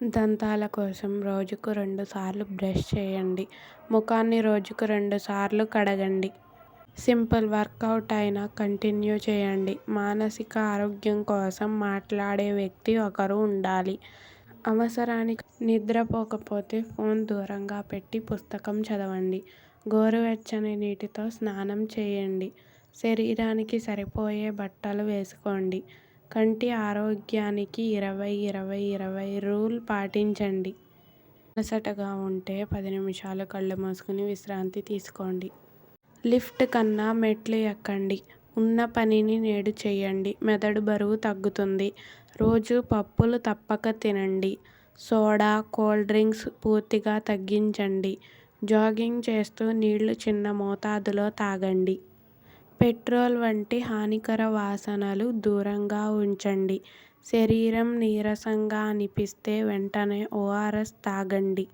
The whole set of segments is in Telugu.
దంతాల కోసం రోజుకు రెండు సార్లు బ్రష్ చేయండి. ముఖాన్ని రోజుకు రెండు సార్లు కడగండి. సింపుల్ వర్కౌట్ అయినా కంటిన్యూ చేయండి. మానసిక ఆరోగ్యం కోసం మాట్లాడే వ్యక్తి ఒకరు ఉండాలి. అవసరానికి నిద్రపోకపోతే ఫోన్ దూరంగా పెట్టి పుస్తకం చదవండి. గోరువెచ్చని నీటితో స్నానం చేయండి. శరీరానికి సరిపోయే బట్టలు వేసుకోండి. కంటి ఆరోగ్యానికి ఇరవై ఇరవై ఇరవై రూల్ పాటించండి. అలసటగా ఉంటే పది నిమిషాలు కళ్ళు మూసుకుని విశ్రాంతి తీసుకోండి. లిఫ్ట్ కన్నా మెట్లు ఎక్కండి. ఉన్న పనిని నేడు చేయండి. మెదడు బరువు తగ్గుతుంది. రోజు పప్పులు తప్పక తినండి. సోడా కోల్డ్ డ్రింక్స్ పూర్తిగా తగ్గించండి. జాగింగ్ చేస్తూ నీళ్ళు చిన్న మోతాదులో తాగండి. పెట్రోల్ వంటి హానికర వాసనలు దూరంగా ఉంచండి. శరీరం నీరసంగా అనిపిస్తే వెంటనే ఓఆర్ఎస్ తాగండి.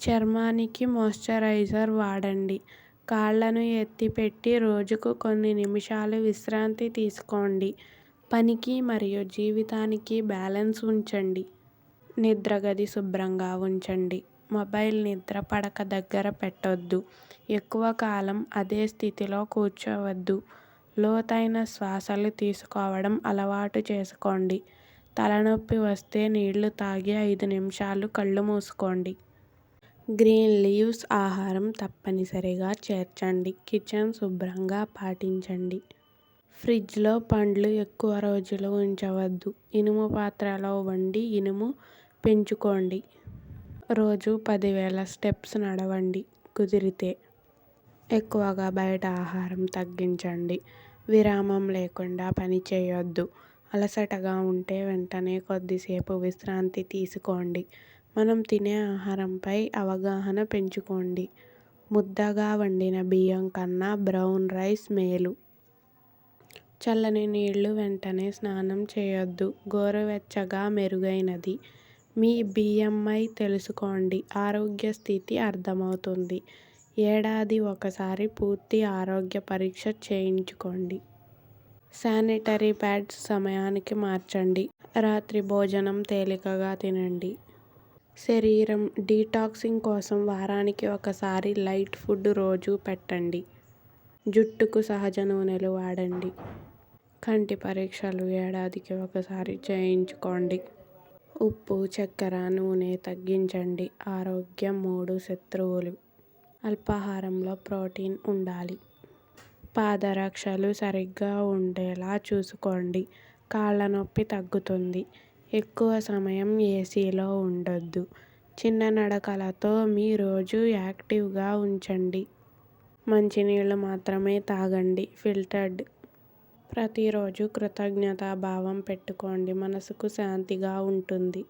చర్మానికి మాయిశ్చరైజర్ వాడండి. కాళ్ళను ఎత్తిపెట్టి రోజుకు కొన్ని నిమిషాలు విశ్రాంతి తీసుకోండి. పనికి మరియు జీవితానికి బ్యాలెన్స్ ఉంచండి. నిద్రగది శుభ్రంగా ఉంచండి. మొబైల్ నిద్ర పడక దగ్గర పెట్టొద్దు. ఎక్కువ కాలం అదే స్థితిలో కూర్చోవద్దు. లోతైన శ్వాసలు తీసుకోవడం అలవాటు చేసుకోండి. తలనొప్పి వస్తే నీళ్ళు తాగి ఐదు నిమిషాలు కళ్ళు మూసుకోండి. గ్రీన్ లీవ్స్ ఆహారం తప్పనిసరిగా చేర్చండి. కిచెన్ శుభ్రంగా పాటించండి. ఫ్రిడ్జ్లో పండ్లు ఎక్కువ రోజులు ఉంచవద్దు. ఇనుము పాత్రలో వండి ఇనుము పెంచుకోండి. రోజు పదివేల స్టెప్స్ నడవండి కుదిరితే. ఎక్కువగా బయట ఆహారం తగ్గించండి. విరామం లేకుండా పని చేయొద్దు. అలసటగా ఉంటే వెంటనే కొద్దిసేపు విశ్రాంతి తీసుకోండి. మనం తినే ఆహారంపై అవగాహన పెంచుకోండి. ముద్దగా వండిన బియ్యం కన్నా బ్రౌన్ రైస్ మేలు. చల్లని నీళ్ళు వెంటనే స్నానం చేయొద్దు. గోరువెచ్చగా మెరుగైనది. మీ బిఎంఐ తెలుసుకోండి. ఆరోగ్య స్థితి అర్థమవుతుంది. ఏడాది ఒకసారి పూర్తి ఆరోగ్య పరీక్ష చేయించుకోండి. శానిటరీ ప్యాడ్స్ సమయానికి మార్చండి. రాత్రి భోజనం తేలికగా తినండి. శరీరం డీటాక్సింగ్ కోసం వారానికి ఒకసారి లైట్ ఫుడ్ రోజు పెట్టండి. జుట్టుకు సహజ నూనెలు వాడండి. కంటి పరీక్షలు ఏడాదికి ఒకసారి చేయించుకోండి. ఉప్పు చక్కెర నూనె తగ్గించండి. ఆరోగ్యం మూడు శత్రువులు. అల్పాహారంలో ప్రోటీన్ ఉండాలి. పాదరక్షలు సరిగ్గా ఉండేలా చూసుకోండి. కాళ్ళ నొప్పి తగ్గుతుంది. ఎక్కువ సమయం ఏసీలో ఉండొద్దు. చిన్న నడకలతో మీ రోజు యాక్టివ్గా ఉంచండి. మంచినీళ్ళు మాత్రమే తాగండి. ఫిల్టర్డ్ ప్రతిరోజు కృతజ్ఞతా భావం పెట్టుకోండి. మనసుకు శాంతిగా ఉంటుంది.